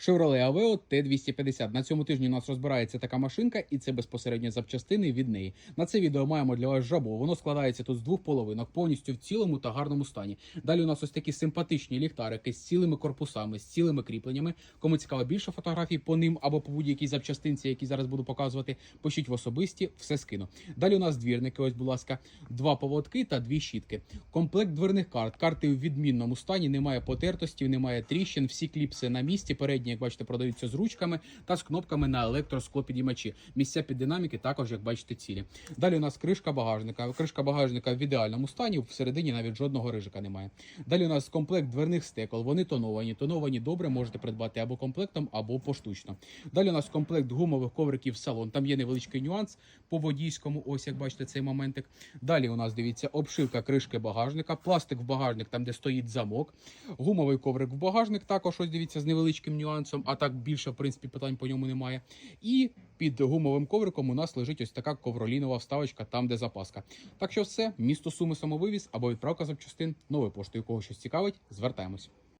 Chevrolet Aveo T250. На цьому тижні у нас розбирається така машинка, і це безпосередньо запчастини від неї. На це відео маємо для вас жабо. Воно складається тут з двох половинок, повністю в цілому та гарному стані. Далі у нас ось такі симпатичні ліхтарики з цілими корпусами, з цілими кріпленнями. Кому цікаво більше фотографій по ним або по будь-якій запчастинці, які зараз буду показувати, пишіть в особисті, все скину. Далі у нас двірники. Ось, будь ласка, два поводки та дві щітки. Комплект дверних карт. Карти в відмінному стані, немає потертостів, немає тріщин. Всі кліпси на місці. Передні, як бачите, продаються з ручками та з кнопками на електросклопідіймачі. Місця під динаміки також, як бачите, цілі. Далі у нас кришка багажника. Кришка багажника в ідеальному стані. Всередині навіть жодного рижика немає. Далі у нас комплект дверних стекол. Вони тоновані. Тоновані добре можете придбати або комплектом, або поштучно. Далі у нас комплект гумових ковриків салон. Там є невеличкий нюанс по водійському. Ось як бачите, цей моментик. Далі у нас дивіться обшивка кришки багажника, пластик в багажник, там де стоїть замок, гумовий коврик в багажник. Також ось дивіться з невеличким нюансом. А так більше в принципі питань по ньому немає. І під гумовим ковриком у нас лежить ось така ковролінова вставочка, там де запаска. Так що все, місто Суми самовивіз або відправка запчастин новою поштою. Кого щось цікавить, звертаємось.